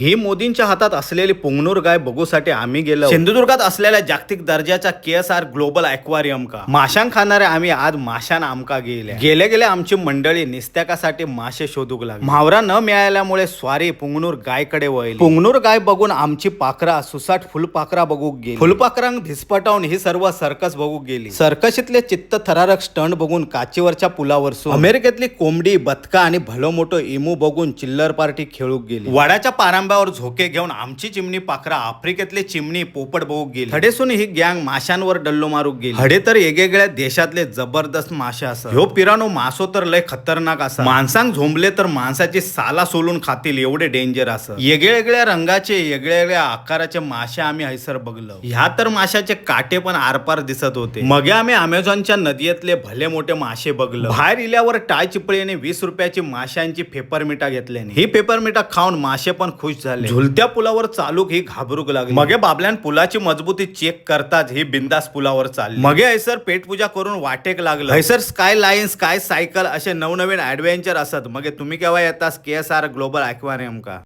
ही मोदींच्या हातात असलेली पुंगनूर गाय बघूसाठी आम्ही गेलो. सिंधुदुर्गात असलेल्या जागतिक दर्जाच्या K S R global aquarium का? माशांक खाणारे आम्ही आज माशान आमका गेले. गेले गेले आमची मंडळी निस्त्याकासाठी मासे शोधूक लागली. म्हावरा न मिळाल्यामुळे स्वारी पुंगनूर गायकडे वळली. पुंगनूर गाय बघून आमची पाखरा सुसाट फुलपाखरा बघू गेली. फुलपाखरांक धिसपटावून ही सर्व सर्कस बघू गेली. सर्कशीतले चित्त थरारक स्टंट बघून काचीवरच्या पुलावर सो अमेरिकेतली कोंबडी बदका आणि भलो मोठो इमू बघून चिल्लर पार्टी खेळूक गेली. वडाच्या पारांब्यावर झोके घेऊन आमची चिमणी पाखरा आफ्रिकेतले चिमणी पोपट बघू गेली. हडेसून ही गँग माशांवर डल्लो मारूक गेली. हडे तर वेगवेगळ्या देशातले जबरदस्त मासे असत ह्यो पिरानो मासो तर लय खतरनाक असा. माणसांक झोंबले तर माणसाची साला सोलून खातील एवढे डेंजर असं. वेगळ्या रंगाचे वेगळ्या आकाराचे मासे आम्ही हैसर बघलो. ह्या तर माशाचे काटे पण आरपार दिसत होते. मगे आम्ही अमेझॉनच्या नदीतले भले मोठे मासे बघलो. बाहेर इल्यावर टाय चिपळीने वीस रुपयाची माशांची पेपर मिठा घेतल्याने. ही पेपर मिठा खाऊन मासे पण खुश झाले. झुलत्या पुलावर चालूक ही घाबरूक लागली. मगे बाबल्यान पुलाची मजबूती चेक करताच ही बिंदास पुलावर चालली. मगे हैसर पेटपूजा करून वाटेक लागलं. हैसर स्काय लाईन स्काय सायकल असे नवनवीन ऍडव्हेंचर असत. मगे तुम्ही केव्हा येतास? K S R global aquarium का?